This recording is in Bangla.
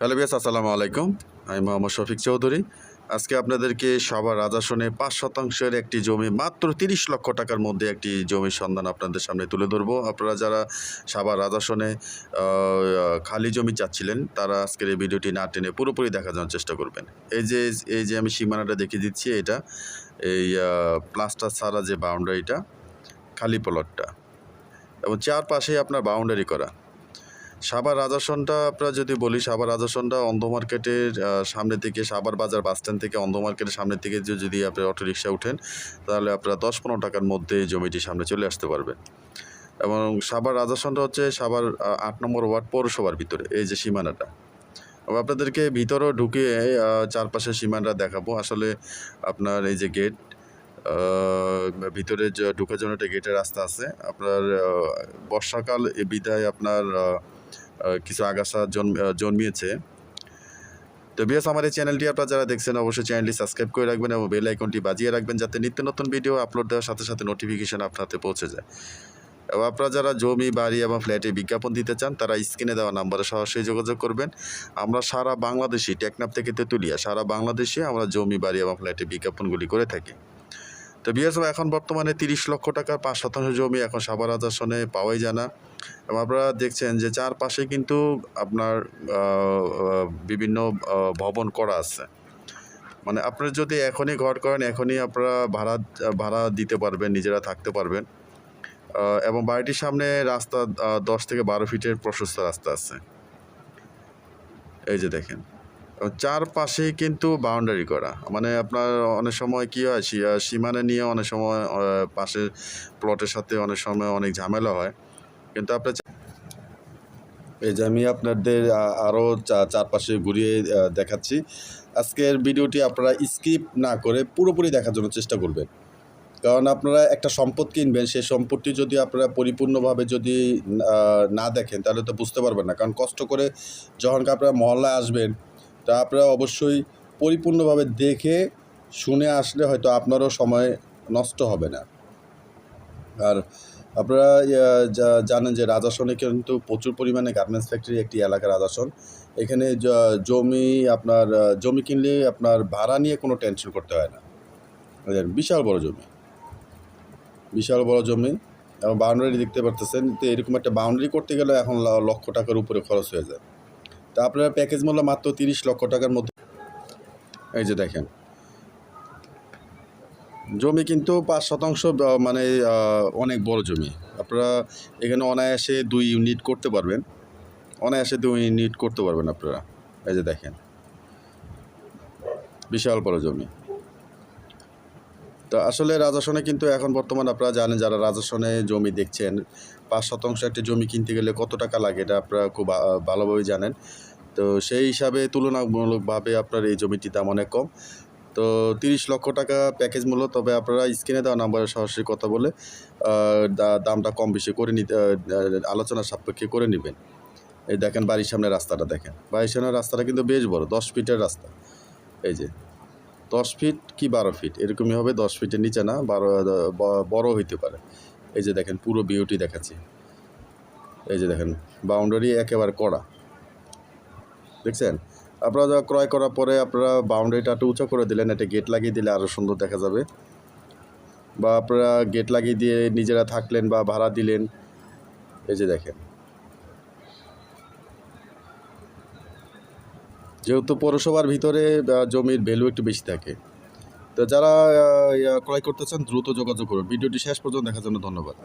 হ্যালো বিয়াস আসসালামু আলাইকুম। আমি মোহাম্মদ শফিক চৌধুরী। আজকে আপনাদেরকে সবার রাজাসনে পাঁচ শতাংশের একটি জমি, মাত্র তিরিশ লক্ষ টাকার মধ্যে একটি জমির সন্ধান আপনাদের সামনে তুলে ধরবো। আপনারা যারা সাবার রাজাসনে খালি জমি চাচ্ছিলেন, তারা আজকের এই ভিডিওটি না টেনে পুরোপুরি দেখা যাওয়ার চেষ্টা করবেন। এই যে এই যে আমি সীমানাটা দেখিয়ে দিচ্ছি, এটা, এই প্লাস্টার ছাড়া যে বাউন্ডারিটা খালি প্লটটা এবং চারপাশেই আপনার বাউন্ডারি করা। সাভার রাজাসনটা আপনারা যদি বলি সাবার রাজাসনটা অন্ধ মার্কেটের সামনে থেকে সাভার বাজার বাস স্ট্যান্ড থেকে অন্ধ মার্কেটের সামনে থেকে যদি আপনি অটো রিক্সা উঠেন তাহলে আপনারা দশ পনেরো টাকার মধ্যে জমিটি সামনে চলে আসতে পারবেন। এবং সাভার রাজাসনটা হচ্ছে সাবার আট নম্বর ওয়ার্ড পৌরসভার ভিতরে এই যে সীমানাটা। আপনাদেরকে ভিতরেও ঢুকিয়ে আহ, চারপাশের সীমানাটা দেখাবো। আসলে আপনার এই যে গেট ভিতরে যে ঢুকার জন্য একটা গেটের রাস্তা আছে। আপনার বর্ষাকাল বিদায় আপনার কিছু আগাছা জন্মিয়েছে। তো বিয়াস, আমার এই চ্যানেলটি আপনারা যারা দেখছেন, অবশ্যই চ্যানেলটি সাবস্ক্রাইব করে রাখবেন এবং বেল আইকনটি বাজিয়ে রাখবেন যাতে নিত্য নতুন ভিডিও আপলোড দেওয়ার সাথে সাথে নোটিফিকেশান আপনার হাতে পৌঁছে যায়। এবং আপনারা যারা জমি, বাড়ি এবং ফ্ল্যাটে বিজ্ঞাপন দিতে চান, তারা স্ক্রিনে দেওয়া নাম্বারে সরাসরি যোগাযোগ করবেন। আমরা সারা বাংলাদেশি টেকনাপ থেকে তেঁতুলিয়া, সারা বাংলাদেশে আমরা জমি, বাড়ি এবং ফ্ল্যাটে বিজ্ঞাপনগুলি করে থাকি। তো বিএস এখন বর্তমানে তিরিশ লক্ষ টাকার পাঁচ শতাংশ জমি এখন সাভার আদর্শনে পাওয়াই জানা এবং আপনারা দেখছেন যে চারপাশে কিন্তু আপনার বিভিন্ন ভবন করা আছে। মানে আপনারা যদি এখনই ঘর করেন, এখনই আপনারা ভাড়া ভাড়া দিতে পারবেন, নিজেরা থাকতে পারবেন। এবং বাড়িটির সামনে রাস্তা দশ থেকে বারো ফিটের প্রশস্ত রাস্তা আছে। এই যে দেখেন। চারপাশেই কিন্তু বাউন্ডারি করা। মানে আপনার অনেক সময় কী হয় সীমানা নিয়ে অনেক সময় পাশের প্লটের সাথে অনেক সময় অনেক ঝামেলা হয়। কিন্তু আপনার এই যে আমি আপনাদের আরও চারপাশে ঘুরিয়ে দেখাচ্ছি। আজকের ভিডিওটি আপনারা স্কিপ না করে পুরোপুরি দেখার জন্য চেষ্টা করবেন। কারণ আপনারা একটা সম্পদ কিনবেন, সেই সম্পদটি যদি আপনারা পরিপূর্ণভাবে যদি না দেখেন, তাহলে তো বুঝতে পারবেন না। কারণ কষ্ট করে যখন আপনারা মহল্লায় আসবেন তা আপনারা অবশ্যই পরিপূর্ণভাবে দেখে শুনে আসলে হয়তো আপনারও সময় নষ্ট হবে না। আর আপনারা জানেন যে রাজাসনে কিন্তু প্রচুর পরিমাণে গার্মেন্টস ফ্যাক্টরি একটি এলাকা রাজাসন এখানে জমি আপনার, জমি কিনলে আপনার ভাড়া নিয়ে কোনো টেনশন করতে হয় না। বিশাল বড় জমি। বিশাল বড় জমি। এবং বাউন্ডারি দেখতে পারতেছেন, তো এরকম একটা বাউন্ডারি করতে গেলে এখন লক্ষ টাকার উপরে খরচ হয়ে যায়। তা আপনার প্যাকেজ মূল্য মাত্র তিরিশ লক্ষ টাকার মধ্যে। এই যে দেখেন। জমি কিন্তু পাঁচ শতাংশ মানে অনেক বড় জমি। আপনারা এখানে অনায়াসে দুই ইউনিট করতে পারবেন। অনায়াসে দুই ইউনিট করতে পারবেন আপনারা। এই যে দেখেন। বিশাল বড় জমি। তো আসলে রাজাসনে কিন্তু এখন বর্তমান আপনারা জানেন যারা রাজাসনে জমি দেখছেন, পাঁচ শতাংশ একটা জমি কিনতে গেলে কত টাকা লাগে এটা আপনারা খুব ভালোভাবে জানেন। তো সেই হিসাবে তুলনামূলকভাবে আপনার এই জমিটির দাম অনেক কম। তো তিরিশ লক্ষ টাকা প্যাকেজ মূল্য, তবে আপনারা স্ক্রিনে দেওয়া নাম্বারে সরাসরি কথা বলে দামটা কম বেশি করে নিতে আলোচনা সাপেক্ষে করে নেবেন। এই দেখেন বাড়ির সামনে রাস্তাটা দেখেন। বাড়ির সামনে রাস্তাটা কিন্তু বেশ বড়, দশ ফিটের রাস্তা। এই যে। দশ ফিট কি বারো ফিট? এরকমই হবে, দশ ফিটের নিচে না, বারো বড় হইতে পারে। এই যে দেখেন, পুরো বিউটি দেখাচ্ছি। এই যে দেখেন বাউন্ডারি একেবারে কড়া। দেখছেন? আপনারা ক্রয় করার পরে আপনারা বাউন্ডারিটা একটু উঁচু করে দিলেন, একটা গেট লাগিয়ে দিলে আরও সুন্দর দেখা যাবে। বা আপনারা গেট লাগিয়ে দিয়ে নিজেরা থাকলেন বা ভাড়া দিলেন। এই যে দেখেন যেহেতু পৌরসভার ভিতরে জমির ভ্যালু একটু বেশি থাকে। তো যারা ক্রয় করতে চান, দ্রুত যোগাযোগ করুন। ভিডিওটি শেষ পর্যন্ত দেখার জন্য ধন্যবাদ।